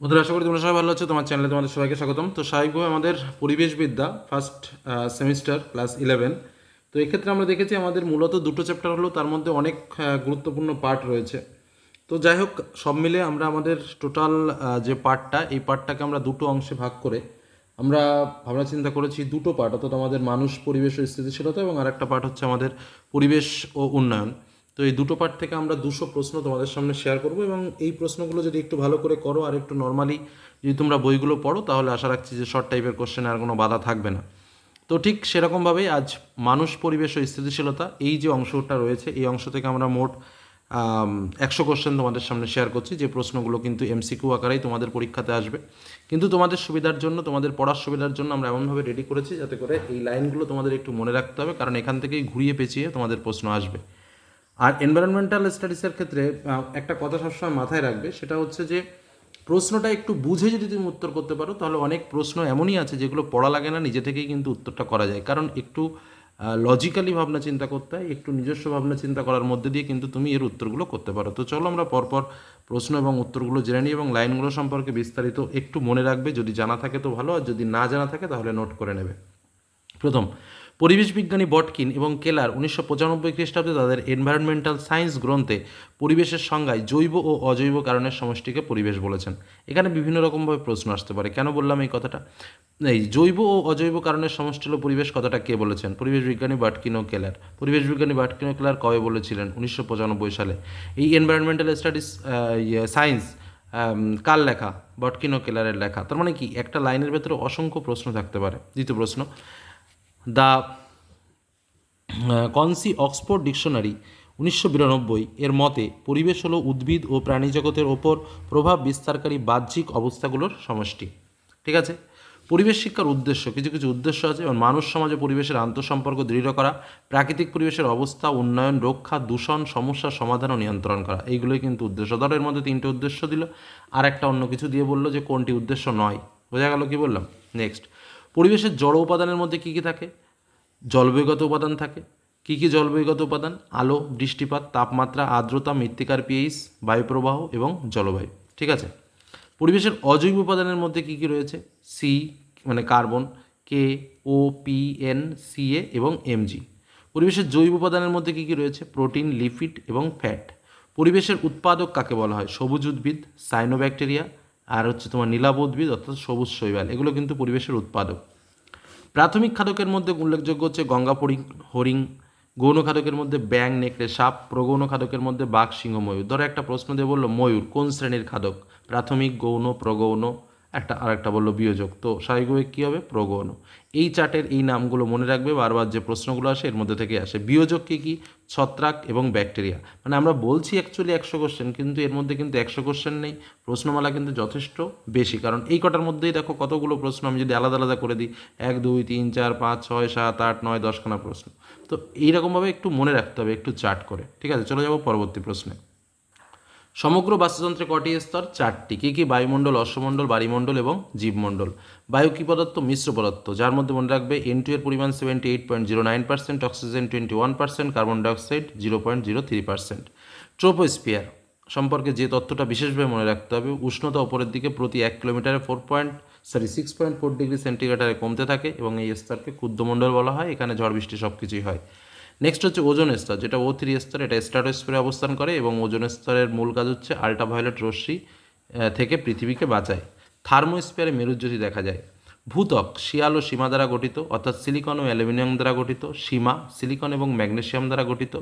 বন্ধুরা, আশা করি তোমরা সবাই ভালো আছো। তোমার চ্যানেলে তোমাদের সবাইকে স্বাগতম। তো স্বাভাবিকভাবে আমাদের পরিবেশবিদ্যা ফার্স্ট সেমিস্টার ক্লাস ইলেভেন তো এক্ষেত্রে আমরা দেখেছি আমাদের মূলত দুটো চ্যাপ্টার হলো, তার মধ্যে অনেক গুরুত্বপূর্ণ পার্ট রয়েছে। তো যাই হোক, সব মিলে আমরা আমাদের টোটাল যে পার্টটা এই পার্টটাকে আমরা দুটো অংশে ভাগ করে আমরা ভাবনা চিন্তা করেছি দুটো পার্ট অর্থাৎ আমাদের মানুষ, পরিবেশ ও স্থিতিশীলতা এবং আরেকটা পার্ট হচ্ছে আমাদের পরিবেশ ও উন্নয়ন। তো এই দুটো পার্ট থেকে আমরা দুশো প্রশ্ন তোমাদের সামনে শেয়ার করব এবং এই প্রশ্নগুলো যদি একটু ভালো করে করো আর একটু নর্মালি যদি তোমরা বইগুলো পড়ো, তাহলে আশা রাখছি যে শর্ট টাইপের কোশ্চেনে আর কোনো বাধা থাকবে না। তো ঠিক সেরকমভাবেই আজ মানুষ, পরিবেশ ও স্থিতিশীলতা এই যে অংশটা রয়েছে, এই অংশ থেকে আমরা মোট একশো কোশ্চেন তোমাদের সামনে শেয়ার করছি। যে প্রশ্নগুলো কিন্তু এমসিকিউ আকারেই তোমাদের পরীক্ষাতে আসবে। কিন্তু তোমাদের সুবিধার জন্য, তোমাদের পড়ার সুবিধার জন্য আমরা এমনভাবে রেডি করেছি যাতে করে এই লাইনগুলো তোমাদের একটু মনে রাখতে হবে, কারণ এখান থেকেই ঘুরিয়ে পেঁচিয়ে তোমাদের প্রশ্ন আসবে। আর এনভায়রনমেন্টাল স্টাডিজের ক্ষেত্রে একটা কথা সবসময় মাথায় রাখবে, সেটা হচ্ছে যে প্রশ্নটা একটু বুঝে যদি তুমি উত্তর করতে পারো, তাহলে অনেক প্রশ্ন এমনই আছে যেগুলো পড়া লাগে না, নিজে থেকেই কিন্তু উত্তরটা করা যায়। কারণ একটু লজিক্যালি ভাবনা চিন্তা করতে হয়, একটু নিজস্ব ভাবনা চিন্তা করার মধ্যে দিয়ে কিন্তু তুমি এর উত্তরগুলো করতে পারো। তো চলো আমরা পরপর প্রশ্ন এবং উত্তরগুলো জেনে নিই এবং লাইনগুলো সম্পর্কে বিস্তারিত একটু মনে রাখবে। যদি জানা থাকে তো ভালো, আর যদি না জানা থাকে তাহলে নোট করে নেবে। প্রথম পরিবেশ বিজ্ঞানী বটকিন এবং কেলার উনিশশো পঁচানব্বই খ্রিস্টাব্দে তাদের এনভায়রনমেন্টাল সায়েন্স গ্রন্থে পরিবেশের সংজ্ঞায় জৈব ও অজৈব কারণের সমষ্টিকে পরিবেশ বলেছেন। এখানে বিভিন্ন রকমভাবে প্রশ্ন আসতে পারে। কেন বললাম এই কথাটা? এই জৈব ও অজৈব কারণের সমষ্টি হলো পরিবেশ কথাটা কে বলেছেন? পরিবেশ বিজ্ঞানী বাটকিন ও কেলার। পরিবেশ বিজ্ঞানী বাটকিন ও কেলার কবে বলেছিলেন? উনিশশো পঁচানব্বই সালে। এই এনভায়রনমেন্টাল স্টাডিজ সায়েন্স কার লেখা? বটকিন ও কেলারের লেখা। তার মানে কি? একটা লাইনের ভেতরে অসংখ্য প্রশ্ন থাকতে পারে। দ্বিতীয় প্রশ্ন দ্য কনসি অক্সফোর্ড ডিকশনারি উনিশশো বিরানব্বই এর মতে পরিবেশ হলো উদ্ভিদ ও প্রাণীজগতের ওপর প্রভাব বিস্তারকারী বাহ্যিক অবস্থাগুলোর সমষ্টি। ঠিক আছে? পরিবেশ শিক্ষার উদ্দেশ্য, কিছু কিছু উদ্দেশ্য আছে, যেমন মানুষ সমাজে পরিবেশের আন্তঃসম্পর্ক দৃঢ় করা, প্রাকৃতিক পরিবেশের অবস্থা, উন্নয়ন, রক্ষা, দূষণ সমস্যার সমাধান ও নিয়ন্ত্রণ করা। এইগুলোই কিন্তু উদ্দেশ্য। ধরো, এর মধ্যে তিনটে উদ্দেশ্য দিল। আর একটা অন্য কিছু দিয়ে বলল যে কোনটি উদ্দেশ্য নয়। বোঝা গেল কি বললাম? নেক্সট পরিবেশের জড় উপাদানের মধ্যে কী কী থাকে? জলবায়ুগত উপাদান থাকে। কী কী জলবায়ুগত উপাদান? আলো, বৃষ্টিপাত, তাপমাত্রা, আর্দ্রতা, মৃত্তিকার পিএইচ বায়ুপ্রবাহ এবং জলবায়ু। ঠিক আছে? পরিবেশের অজৈব উপাদানের মধ্যে কী কী রয়েছে? সি মানে carbon K O P N C A এবং এমজি পরিবেশের জৈব উপাদানের মধ্যে কী কী রয়েছে? প্রোটিন, লিপিড এবং ফ্যাট। পরিবেশের উৎপাদক কাকে বলা হয়? সবুজ উদ্ভিদ সাইনোব্যাকটেরিয়া আর হচ্ছে তোমার নীলাভ উদ্ভিদ, অর্থাৎ সবুজ শৈবাল, এগুলো কিন্তু পরিবেশের উৎপাদক। প্রাথমিক খাদকের মধ্যে উল্লেখযোগ্য হচ্ছে গঙ্গা হরিং, গৌণ খাদকের মধ্যে ব্যাং, নেকড়ে, সাপ, প্রগৌণ খাদকের মধ্যে বাঘ, সিংহ, ময়ূর। ধরো একটা প্রশ্ন দিয়ে বলল, ময়ূর কোন শ্রেণির খাদক? প্রাথমিক, গৌণ, প্রগৌণ একটা আর একটা বলল বিয়োজক। তো স্বাভাবিকভাবে কী হবে? প্রগণ। এই চার্টের এই নামগুলো মনে রাখবে বারবার যে প্রশ্নগুলো আসে, এর মধ্যে থেকে আসে। বিয়োজক কি কি? ছত্রাক এবং ব্যাকটেরিয়া। মানে আমরা বলছি অ্যাকচুয়ালি একশো কোশ্চেন কিন্তু এর মধ্যে কিন্তু একশো কোশ্চেন নেই। প্রশ্নমালা কিন্তু যথেষ্ট বেশি। কারণ এই কটার মধ্যেই দেখো কতগুলো প্রশ্ন, আমি যদি আলাদা আলাদা করে দিই, এক, দুই, তিন, চার, পাঁচ, ছয়, সাত, আট, নয়, দশখানা প্রশ্ন। তো এইরকমভাবে একটু মনে রাখতে হবে, একটু চার্ট করে। ঠিক আছে? চলে যাব পরবর্তী প্রশ্নে। সমগ্র বাস্তুতন্ত্রে কটি স্তর? চারটি। কী কী বায়ুমণ্ডল, অশ্বমণ্ডল বাড়িমণ্ডল এবং জীবমণ্ডল? বায়ু কী পদার্থ? মিশ্র পদার্থ। যার মধ্যে মনে রাখবে এন টু এর পরিমাণ seventy eight point zero nine percent oxygen twenty one percent carbon dioxide zero point zero three percent troposphere সম্পর্কে যে তথ্যটা বিশেষভাবে মনে রাখতে হবে, উষ্ণতা উপরের দিকে প্রতি এক কিলোমিটারে four point sorry six point four degree সেন্টিগ্রেডারে কমতে থাকে এবং এই স্তরকে ক্ষুদ্রমণ্ডল বলা হয়। এখানে ঝড় বৃষ্টি সব কিছুই হয়। নেক্সট হচ্ছে ওজন স্তর, যেটা ও থ্রি স্তর এটা স্ট্রাটোস্ফিয়ারে অবস্থান করে এবং ওজন স্তরের মূল কাজ হচ্ছে আল্ট্রাভায়োলেট রশ্মি থেকে পৃথিবীকে বাঁচায়। থার্মোস্ফিয়ারে মেরুজ্যোতি দেখা যায়। ভূতক শিয়াল ও সীমা দ্বারা গঠিত, অর্থাৎ সিলিকন ও অ্যালুমিনিয়াম দ্বারা গঠিত, সীমা, সিলিকন এবং ম্যাগনেসিয়াম দ্বারা গঠিত।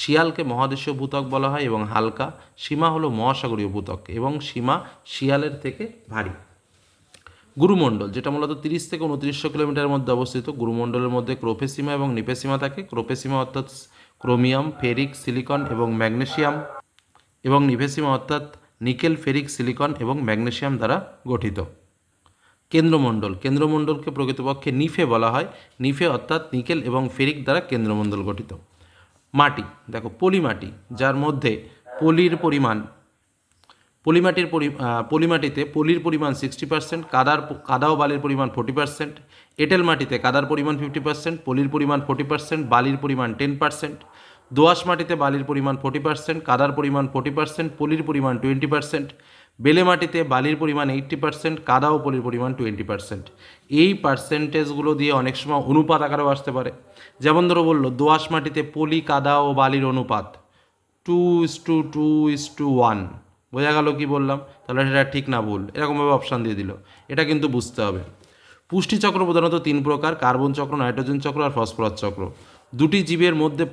শিয়ালকে মহাদেশীয় ভূতক বলা হয় এবং হালকা, সীমা হলো মহাসাগরীয় ভূতক এবং সীমা শিয়ালের থেকে ভারী। গুরুমণ্ডল, যেটা মূলত তিরিশ থেকে উনত্রিশশো কিলোমিটারের মধ্যে অবস্থিত। গুরুমণ্ডলের মধ্যে ক্রোফেসিমা এবং নিপেসিমা থাকে। ক্রোপেসিমা অর্থাৎ ক্রোমিয়াম, ফেরিক, সিলিকন এবং ম্যাগনেসিয়াম এবং নিভেসিমা অর্থাৎ নিকেল, ফেরিক, সিলিকন এবং ম্যাগনেসিয়াম দ্বারা গঠিত। কেন্দ্রমণ্ডল, কেন্দ্রমণ্ডলকে প্রকৃতপক্ষে নিফে বলা হয়। নিফে অর্থাৎ নিকেল এবং ফেরিক দ্বারা কেন্দ্রমণ্ডল গঠিত। মাটি, দেখো, পলিমাটি, যার মধ্যে পলির পরিমাণ পলিমাটির পলিমাটিতে পলির পরিমাণ সিক্সটি পার্সেন্ট কাদার কাদা ও বালির পরিমাণ ফোর্টি পার্সেন্ট এঁটেল মাটিতে কাদার পরিমাণ ফিফটি পার্সেন্ট পলির পরিমাণ ফোর্টি পার্সেন্ট বালির পরিমাণ টেন পার্সেন্ট দোআঁশ মাটিতে বালির পরিমাণ ফোর্টি পার্সেন্ট কাদার পরিমাণ ফোর্টি পার্সেন্ট পলির পরিমাণ টোয়েন্টি পার্সেন্ট বেলে মাটিতে বালির পরিমাণ এইট্টি পার্সেন্ট কাদা ও পলির পরিমাণ টোয়েন্টি পার্সেন্ট এই পার্সেন্টেজগুলো দিয়ে অনেক সময় অনুপাত আকারেও আসতে পারে। যেমন ধরো বলল দোআঁশ মাটিতে পলি, কাদা ও বালির অনুপাত। Two is to two is to one বোঝা গেল কি বললাম? তাহলে সেটা ঠিক না ভুল। এরকমভাবে অপশান দিয়ে দিল। এটা কিন্তু বুঝতে হবে। পুষ্টি চক্র প্রধানত তিন প্রকার, কার্বন চক্র, নাইট্রোজেন চক্র আর ফসফরাস চক্র। দুটি জীবের মধ্যে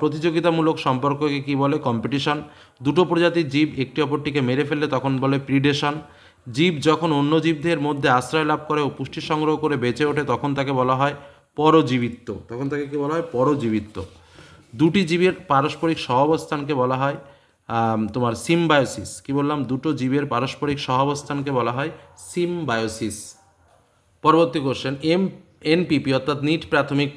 প্রতিযোগিতামূলক সম্পর্ককে কী বলে? কম্পিটিশন দুটো প্রজাতির জীব একটি অপরটিকে মেরে ফেললে তখন বলে প্রিডেশন জীব যখন অন্য জীবদের মধ্যে আশ্রয় লাভ করে ও পুষ্টি সংগ্রহ করে বেঁচে ওঠে, তখন তাকে বলা হয় পরজীবিত্ব। তখন তাকে কি বলা হয়? পরজীবিত্ব। দুটি জীবের পারস্পরিক সহাবস্থানকে বলা হয় তোমার সিমবায়োসিস। কি বললাম? দুটো জীবের পারস্পরিক সহাবস্থানকে বলা হয় সিমবায়োসিস। পরবর্তী কোশ্চেন এম, এনপিপি, অর্থাৎ নিট প্রাথমিক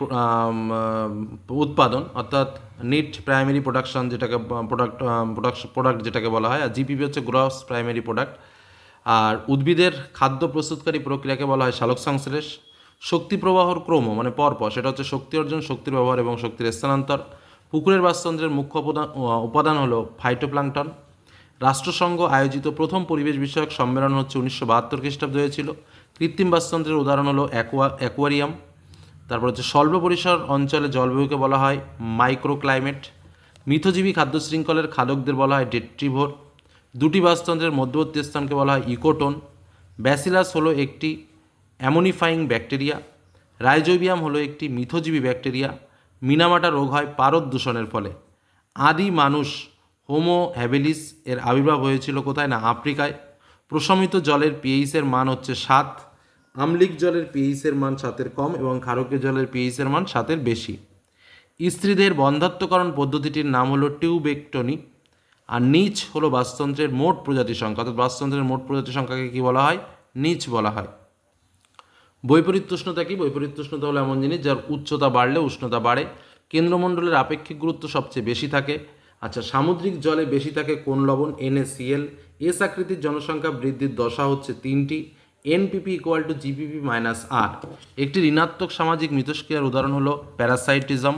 উৎপাদন, অর্থাৎ নিট প্রাইমারি প্রোডাকশন যেটাকে প্রোডাক্ট প্রোডাকশন প্রোডাক্ট যেটাকে বলা হয়, আর জিপিপি হচ্ছে গ্রস প্রাইমারি প্রোডাক্ট আর উদ্ভিদের খাদ্য প্রস্তুতকারী প্রক্রিয়াকে বলা হয় সালোক সংশ্লেষ। শক্তি প্রবাহর ক্রম মানে পরপর, সেটা হচ্ছে শক্তি অর্জন, শক্তির ব্যবহার এবং শক্তির স্থানান্তর। পুকুরের বাস্তুতন্ত্রের মুখ্য উপাদান উপাদান হলো ফাইটোপ্লাঙ্কটন রাষ্ট্রসংঘ আয়োজিত প্রথম পরিবেশ বিষয়ক সম্মেলন হচ্ছে উনিশশো বাহাত্তর খ্রিস্টাব্দে হয়েছিল। কৃত্রিম বাস্তুতন্ত্রের উদাহরণ হলো অ্যাকোয়া অ্যাকোয়ারিয়াম তারপর হচ্ছে স্বল্প পরিসর অঞ্চলে জলবায়ুকে বলা হয় মাইক্রোক্লাইমেট মিথজীবী খাদ্য শৃঙ্খলের খাদকদের বলা হয় ডেট্রিভোর দুটি বাস্তুতন্ত্রের মধ্যবর্তী স্থানকে বলা হয় ইকোটোন। ব্যাসিলাস হলো একটি অ্যামোনিফাইং ব্যাকটেরিয়া। রাইজোবিয়াম হলো একটি মিথজীবী ব্যাকটেরিয়া। মিনামাটা রোগ হয় পারদ দূষণের ফলে। আদি মানুষ হোমো হ্যাভেলিস এর আবির্ভাব হয়েছিল কোথায় না? আফ্রিকায়। প্রশমিত জলের পিএইচের মান হচ্ছে সাত, আমলিক জলের পিএইচের মান সাতের কম এবং ক্ষারকীয় জলের পিএইচের মান সাতের বেশি। স্ত্রীদের বন্ধাত্মকরণ পদ্ধতিটির নাম হলো টিউবেকটনি আর নিচ হলো বাস্তুতন্ত্রের মোট প্রজাতি সংখ্যা। অর্থাৎ বাস্তুতন্ত্রের মোট প্রজাতি সংখ্যাকে কী বলা হয়? নিচ বলা হয়। বৈপরীত্য উষ্ণতা কি? বৈপরীত্য উষ্ণতা হলো এমন জিনিস যার উচ্চতা বাড়লে উষ্ণতা বাড়ে। কেন্দ্রমণ্ডলের আপেক্ষিক গুরুত্ব সবচেয়ে বেশি থাকে। আচ্ছা সামুদ্রিক জলে বেশি থাকে কোন লবণ? এনএসিএল এস আকৃতির জনসংখ্যা বৃদ্ধির দশা হচ্ছে তিনটি। NPP equal to GPP minus R একটি ঋণাত্মক সামাজিক মিথস্ক্রিয়ার উদাহরণ হলো প্যারাসাইটিজম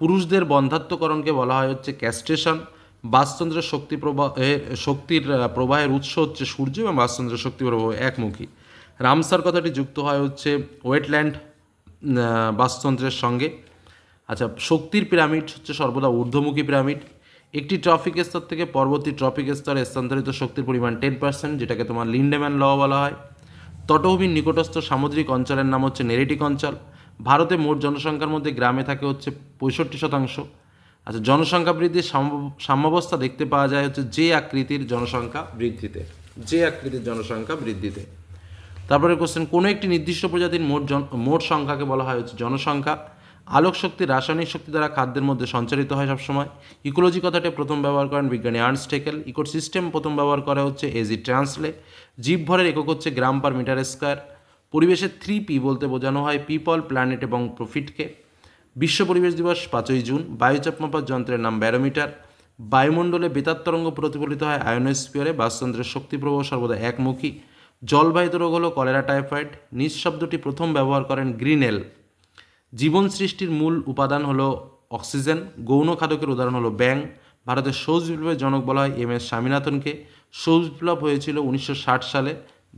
পুরুষদের বন্ধাত্মকরণকে বলা হয় হচ্ছে ক্যাস্ট্রেশন বাস্তুতন্ত্রের শক্তি প্রবাহ শক্তির প্রবাহের উৎস হচ্ছে সূর্য এবং বাস্তুতন্ত্রের শক্তি প্রবাহ একমুখী। রামসার কথাটি যুক্ত হয় হচ্ছে ওয়েটল্যান্ড বাস্তুতন্ত্রের সঙ্গে। আচ্ছা শক্তির পিরামিড হচ্ছে সর্বদা ঊর্ধ্বমুখী পিরামিড। একটি ট্রফিক স্তর থেকে পরবর্তী ট্রফিক স্তরে স্থানান্তরিত শক্তির পরিমাণ টেন পার্সেন্ট, যেটাকে তোমার লিন্ডেম্যান ল বলা হয়। তটভূমির নিকটস্থ সামুদ্রিক অঞ্চলের নাম হচ্ছে নেরেটিক অঞ্চল। ভারতে মোট জনসংখ্যার মধ্যে গ্রামে থাকে হচ্ছে পঁয়ষট্টি শতাংশ। আচ্ছা জনসংখ্যা বৃদ্ধির সাম্য- সাম্যাবস্থা দেখতে পাওয়া যায় হচ্ছে যে আকৃতির জনসংখ্যা বৃদ্ধিতে। যে আকৃতির জনসংখ্যা বৃদ্ধিতে। তারপরে কোশ্চেন কোনো একটি নির্দিষ্ট প্রজাতির মোট জন, মোট সংখ্যাকে বলা হয় হচ্ছে জনসংখ্যা। আলোক শক্তি রাসায়নিক শক্তি দ্বারা খাদ্যের মধ্যে সঞ্চারিত হয় সবসময়। ইকোলজি কথাটি প্রথম ব্যবহার করেন বিজ্ঞানী আর্নস্ট হেকেল। ইকোসিস্টেম প্রথম ব্যবহার করা হচ্ছে এজি ট্রান্সলে জীবভরের একক হচ্ছে গ্রাম পার মিটার স্কোয়ার। পরিবেশের থ্রি পি বলতে বোঝানো হয় পিপল প্ল্যানেট এবং প্রফিটকে বিশ্ব পরিবেশ দিবস পাঁচই জুন। বায়ুচাপ মাপার যন্ত্রের নাম ব্যারোমিটার বায়ুমণ্ডলে বেতার তরঙ্গ প্রতিফলিত হয় আয়নোস্ফিয়ারে বাস্তুতন্ত্রের শক্তি প্রবাহ সর্বদা একমুখী। জলবাহিত রোগ হলো কলেরা টাইফয়েড। নিজ শব্দটি প্রথম ব্যবহার করেন গ্রিনেল জীবন সৃষ্টির মূল উপাদান হলো অক্সিজেন। গৌণ খাদকের উদাহরণ হলো ব্যাং ভারতের সৌজ বিপ্লবের জনক বলা হয় এম এস স্বামীনাথনকে। সৌজ বিপ্লব হয়েছিল উনিশশো ষাট সালে,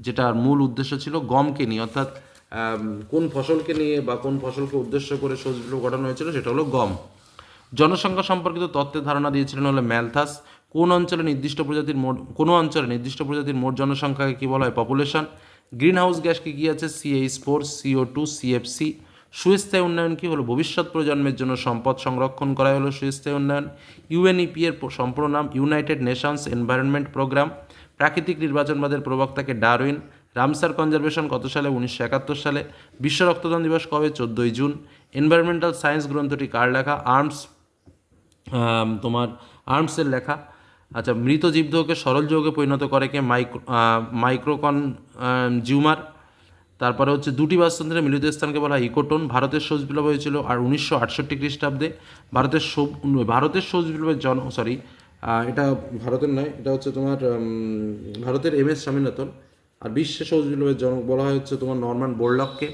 যেটার মূল উদ্দেশ্য ছিল গমকে নিয়ে, অর্থাৎ কোন ফসলকে নিয়ে বা কোন ফসলকে উদ্দেশ্য করে সৌজ বিপ্লব ঘটানো হয়েছিল, সেটা হলো গম। জনসংখ্যা সম্পর্কিত তত্ত্বের ধারণা দিয়েছিলেন হলো ম্যালথাস। কোন অঞ্চলে নির্দিষ্ট প্রজাতির মোট, কোনো অঞ্চলে নির্দিষ্ট প্রজাতির মোট জনসংখ্যাকে কী বলা হয় পপুলেশন গ্রিন হাউস গ্যাসকে কী কী আছে? CH four CO two CFC সুস্থায়ী উন্নয়ন কী হলো? ভবিষ্যৎ প্রজন্মের জন্য সম্পদ সংরক্ষণ করা হলো সুস্থায়ী উন্নয়ন। ইউএনইপি এর সম্পূর্ণ নাম ইউনাইটেড নেশনস এনভায়রনমেন্ট প্রোগ্রাম প্রাকৃতিক নির্বাচনবাদের প্রবক্তাকে ডারউইন। রামসার কনজারভেশন কত সালে? উনিশশো একাত্তর সালে। বিশ্ব রক্তদান দিবস কবে? চোদ্দোই জুন। এনভায়রনমেন্টাল সায়েন্স গ্রন্থটি কার লেখা? আর্মস তোমার আর্মসের লেখা। আচ্ছা মৃত জীবদেহকে সরল যৌগে পরিণত করে কে? মাইক্রো মাইক্রোকন জিউমার তারপরে হচ্ছে দুটি বাস্তুতন্ত্রের মিলিত স্থানকে বলা হয় ইকোটোন। ভারতের সৌজ বিপ্লব হয়েছিল, আর উনিশশো আটষট্টি খ্রিস্টাব্দে ভারতের সৌ- ভারতের সৌজ বিপ্লবের জন সরি এটা ভারতের নয়, এটা হচ্ছে তোমার ভারতের এম এস স্বামীনাথন। আর বিশ্বের সৌজ বিপ্লবের জনক বলা হয় হচ্ছে তোমার নরম্যান বোরলককে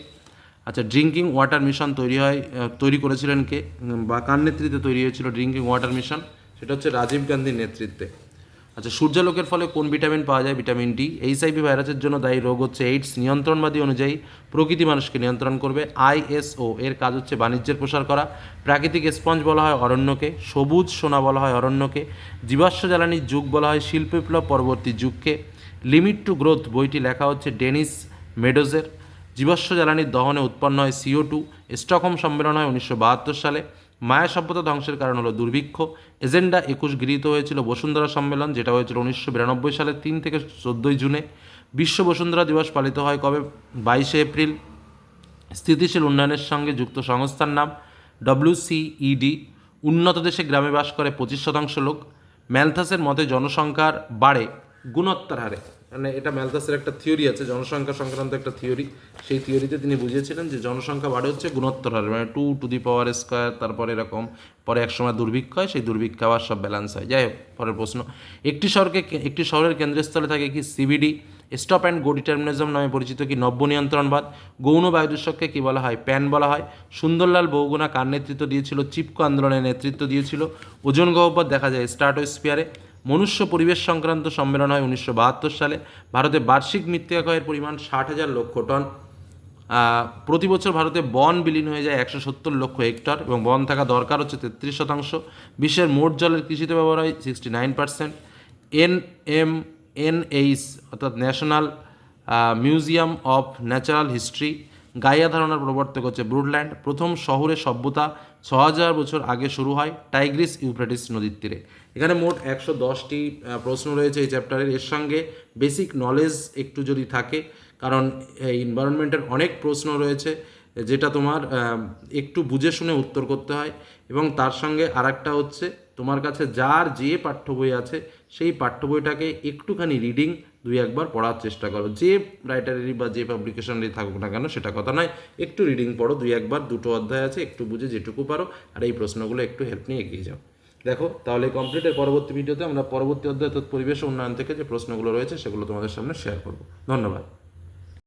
আচ্ছা ড্রিঙ্কিং ওয়াটার মিশন তৈরি হয় তৈরি করেছিলেন কে? বা কার নেতৃত্বে তৈরি হয়েছিল ড্রিঙ্কিং ওয়াটার মিশন? সেটা হচ্ছে রাজীব গান্ধীর নেতৃত্বে। আচ্ছা সূর্যালোকের ফলে কোন ভিটামিন পাওয়া যায়? Vitamin D. এইচআইভি ভাইরাসের জন্য দায়ী রোগ হচ্ছে এইডস। নিয়ন্ত্রণবাদী অনুযায়ী প্রকৃতি মানুষকে নিয়ন্ত্রণ করবে আইএসও এর কাজ হচ্ছে বাণিজ্যের প্রসার করা। প্রাকৃতিক স্পঞ্জ বলা হয় অরণ্যকে। সবুজ সোনা বলা হয় অরণ্যকে। জীবাশ্ম জ্বালানির যুগ বলা হয় শিল্প বিপ্লব পরবর্তী যুগকে। লিমিট টু গ্রোথ বইটি লেখা হচ্ছে ডেনিস মেডোজের। জীবাশ্ম জ্বালানির দহনে উৎপন্ন হয় সিও টু। স্টকহোম সম্মেলন হয় উনিশশো বাহাত্তর সালে। মায়া সভ্যতা ধ্বংসের কারণ হলো দুর্ভিক্ষ। এজেন্ডা একুশ গৃহীত হয়েছিল বসুন্ধরা সম্মেলন, যেটা হয়েছিল উনিশশো বিরানব্বই সালের তিন থেকে চোদ্দোই জুনে। বিশ্ব বসুন্ধরা দিবস পালিত হয় কবে? বাইশে এপ্রিল। স্থিতিশীল উন্নয়নের সঙ্গে যুক্ত সংস্থার নাম ডব্লিউসিইডি উন্নত দেশে গ্রামে বাস করে পঁচিশ শতাংশ লোক। ম্যালথাসের মতে জনসংখ্যার বাড়ে গুণোত্তর হারে। মানে এটা ম্যালথাসের একটা থিওরি আছে, জনসংখ্যা সংক্রান্ত একটা থিওরি সেই থিওরিতে তিনি বুঝিয়েছিলেন যে জনসংখ্যা বাড়ে হচ্ছে গুণোত্তর হারে মানে two to the power square তারপরে এরকম, পরে একসময় দুর্ভিক্ষ হয়, সেই দুর্ভিক্ষ আবার সব ব্যালেন্স হয়। যাই হোক, পরের প্রশ্ন। একটি শহরকে একটি শহরের কেন্দ্রস্থলে থাকে কি CBD stop and go determinism নামে পরিচিত কি নব্য নিয়ন্ত্রণবাদ? গৌণ বায়ু দূষককে কী বলা হয়? প্যান বলা হয়। সুন্দরলাল বহুগুণা কার নেতৃত্ব দিয়েছিল? চিপকো আন্দোলনের নেতৃত্ব দিয়েছিল। ওজন গহ্বর দেখা যায় স্ট্রাটোস্ফিয়ারে। মনুষ্য পরিবেশ সংক্রান্ত সম্মেলন হয় উনিশশো বাহাত্তর সালে। ভারতে বার্ষিক মৃত্তিকাক্ষয়ের পরিমাণ ষাট হাজার লক্ষ টন। প্রতি বছর ভারতে বন বিলীন হয়ে যায় একশো সত্তর লক্ষ হেক্টর এবং বন থাকা দরকার হচ্ছে তেত্রিশ শতাংশ। বিশ্বের মোট জলের কৃষিতে ব্যবহার হয় sixty nine percent. N M NH অর্থাৎ national museum of natural history Gaia ধারণার প্রবর্তক হচ্ছে ব্রুডল্যান্ড। প্রথম শহরে সভ্যতা ছ হাজার বছর আগে শুরু হয় টাইগ্রিস ইউফ্রেটিস নদীর তীরে। এখানে মোট একশো দশটি প্রশ্ন রয়েছে এই চ্যাপ্টারের। এর সঙ্গে বেসিক নলেজ একটু যদি থাকে, কারণ এই এনভায়রনমেন্টের অনেক প্রশ্ন রয়েছে। যেটা তোমার একটু বুঝে শুনে উত্তর করতে হয়। এবং তার সঙ্গে আরেকটা হচ্ছে, তোমার কাছে যার যে পাঠ্য বই আছে, সেই পাঠ্য বইটাকে একটুখানি রিডিং দুই একবার পড়ার চেষ্টা করো। যে রাইটারেরই বা যে পাবলিকেশনেরই থাকুক না কেন, সেটা কথা নয়। একটু রিডিং পড়ো, দুই একবার, দুটো অধ্যায় আছে, একটু বুঝে যেটুকু পারো, আর এই প্রশ্নগুলো একটু হেল্প নিয়ে এগিয়ে যাও। দেখো, তাহলে কমপ্লিটের পরবর্তী ভিডিওতে আমরা পরবর্তী অধ্যায় তৎ পরিবেশ উন্নয়ন থেকে যে প্রশ্নগুলো রয়েছে, সেগুলো তোমাদের সামনে শেয়ার করব। ধন্যবাদ।